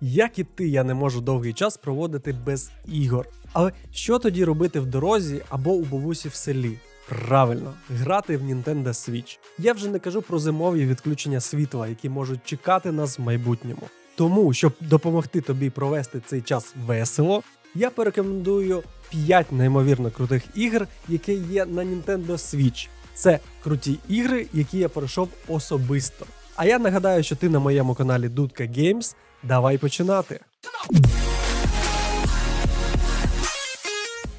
Як і ти, я не можу довгий час проводити без ігор. Але що тоді робити в дорозі або у бабусі в селі? Правильно, грати в Nintendo Switch. Я вже не кажу про зимові відключення світла, які можуть чекати нас в майбутньому. Тому, щоб допомогти тобі провести цей час весело, я порекомендую 5 неймовірно крутих ігр, які є на Nintendo Switch. Це круті ігри, які я пройшов особисто. А я нагадаю, що ти на моєму каналі Дудка Games. Давай починати.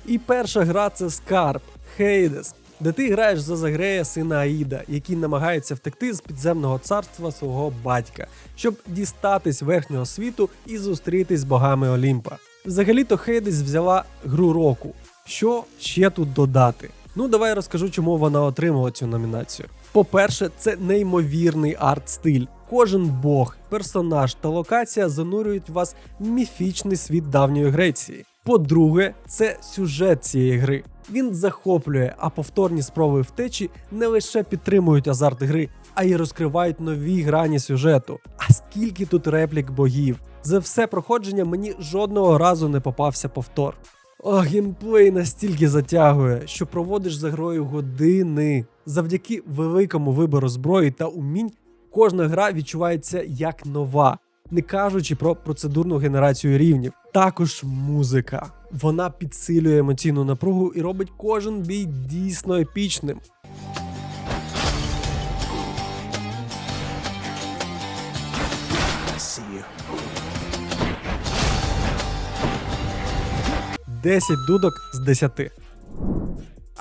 І перша гра це Скарб Хейдес, де ти граєш за Загрея сина Аїда, який намагається втекти з підземного царства свого батька, щоб дістатись верхнього світу і зустрітись з богами Олімпа. Взагалі-то Хейдес взяла гру року. Що ще тут додати? Ну, давай розкажу, чому вона отримала цю номінацію. По-перше, це неймовірний арт-стиль. Кожен бог, персонаж та локація занурюють вас в міфічний світ давньої Греції. По-друге, це сюжет цієї гри. Він захоплює, а повторні спроби втечі не лише підтримують азарт гри, а й розкривають нові грані сюжету. А скільки тут реплік богів? За все проходження мені жодного разу не попався повтор. О, геймплей настільки затягує, що проводиш за грою години. Завдяки великому вибору зброї та умінь, кожна гра відчувається як нова, не кажучи про процедурну генерацію рівнів. Також музика. Вона підсилює емоційну напругу і робить кожен бій дійсно епічним. 10 дудок з 10.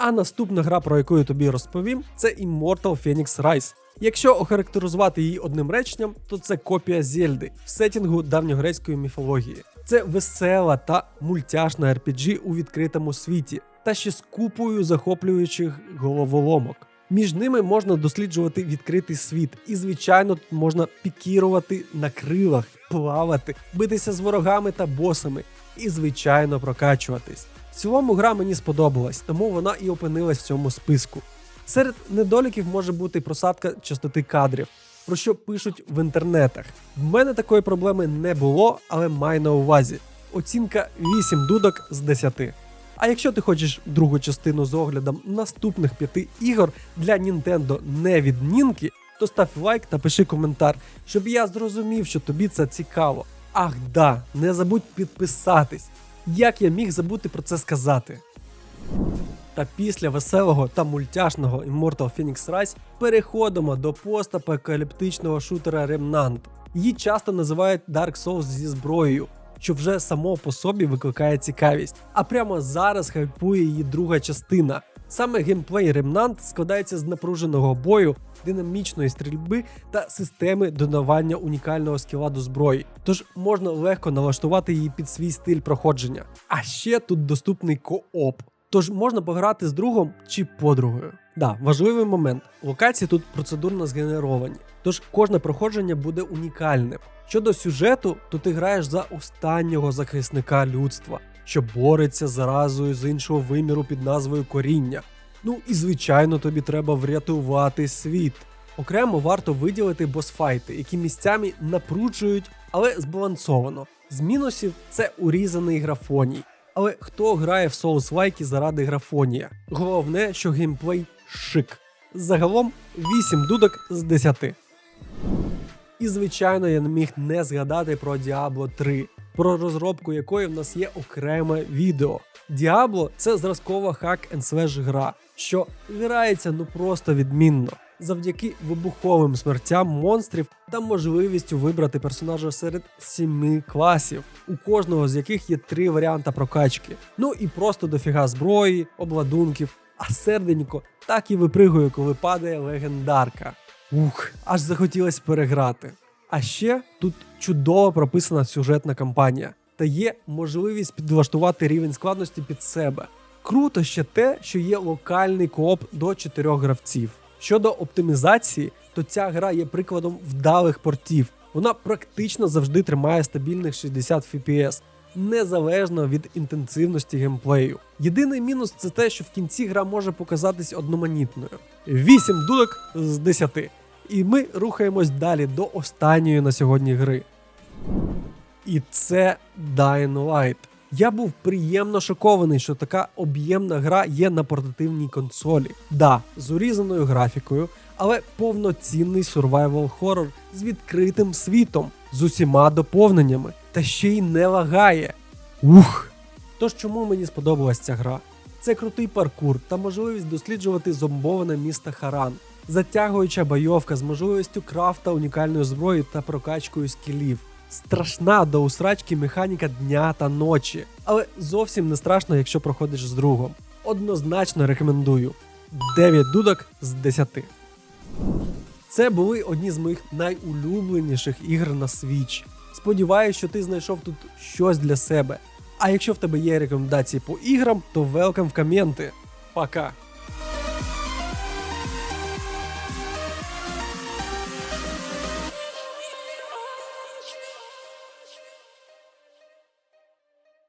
А наступна гра, про яку я тобі розповім, це Immortal Phoenix Rise. Якщо охарактеризувати її одним реченням, то це копія Зельди в сетінгу давньогрецької міфології. Це весела та мультяшна RPG у відкритому світі, та ще з купою захоплюючих головоломок. Між ними можна досліджувати відкритий світ, і, звичайно, тут можна пікірувати на крилах, плавати, битися з ворогами та босами, і, звичайно, прокачуватись. В цілому гра мені сподобалась, тому вона і опинилась в цьому списку. Серед недоліків може бути просадка частоти кадрів, про що пишуть в інтернетах. В мене такої проблеми не було, але май на увазі. Оцінка 8 дудок з 10. А якщо ти хочеш другу частину з оглядом наступних п'яти ігор для Nintendo не від Нінки, то став лайк та пиши коментар, щоб я зрозумів, що тобі це цікаво. Ах да, не забудь підписатись. Як я міг забути про це сказати? Та після веселого та мультяшного Immortal Phoenix Rise переходимо до постапокаліптичного шутера Remnant. Її часто називають Dark Souls зі зброєю, що вже само по собі викликає цікавість. А прямо зараз хайпує її друга частина. Саме геймплей Remnant складається з напруженого бою, динамічної стрільби та системи додавання унікального скіла до зброї. Тож можна легко налаштувати її під свій стиль проходження. А ще тут доступний кооп. Тож можна пограти з другом чи подругою. Да, важливий момент. Локації тут процедурно згенеровані, тож кожне проходження буде унікальним. Щодо сюжету, то ти граєш за останнього захисника людства, що бореться заразою з іншого виміру під назвою коріння. Ну і звичайно, тобі треба врятувати світ. Окремо варто виділити босфайти, які місцями напружують, але збалансовано. З мінусів це урізаний графоній. Але хто грає в соус-лайки заради графонія? Головне, що геймплей шик. Загалом 8 дудок з 10. І звичайно, я не міг не згадати про Diablo 3, про розробку якої в нас є окреме відео. Diablo – це зразкова хак and slash гра, що грається ну просто відмінно. Завдяки вибуховим смертям монстрів та можливістю вибрати персонажа серед сіми класів, у кожного з яких є три варіанти прокачки. Ну і просто дофіга зброї, обладунків, а серденько так і випригує, коли падає легендарка. Ух, аж захотілось переграти. А ще тут чудово прописана сюжетна кампанія та є можливість підлаштувати рівень складності під себе. Круто ще те, що є локальний кооп до чотирьох гравців. Щодо оптимізації, то ця гра є прикладом вдалих портів. Вона практично завжди тримає стабільних 60 FPS, незалежно від інтенсивності геймплею. Єдиний мінус це те, що в кінці гра може показатись одноманітною. 8 дудок з 10. І ми рухаємось далі до останньої на сьогодні гри. І це Dying Light. Я був приємно шокований, що така об'ємна гра є на портативній консолі. Да, з урізаною графікою, але повноцінний survival хоррор з відкритим світом, з усіма доповненнями, та ще й не лагає. Ух! Тож чому мені сподобалась ця гра? Це крутий паркур та можливість досліджувати зомбоване місто Харан, затягуюча бойовка з можливістю крафта унікальної зброї та прокачкою скілів. Страшна до усрачки механіка дня та ночі, але зовсім не страшно, якщо проходиш з другом. Однозначно рекомендую. 9 дудок з 10. Це були одні з моїх найулюбленіших ігр на Switch. Сподіваюсь, що ти знайшов тут щось для себе. А якщо в тебе є рекомендації по іграм, то велкам в коменти. Пока!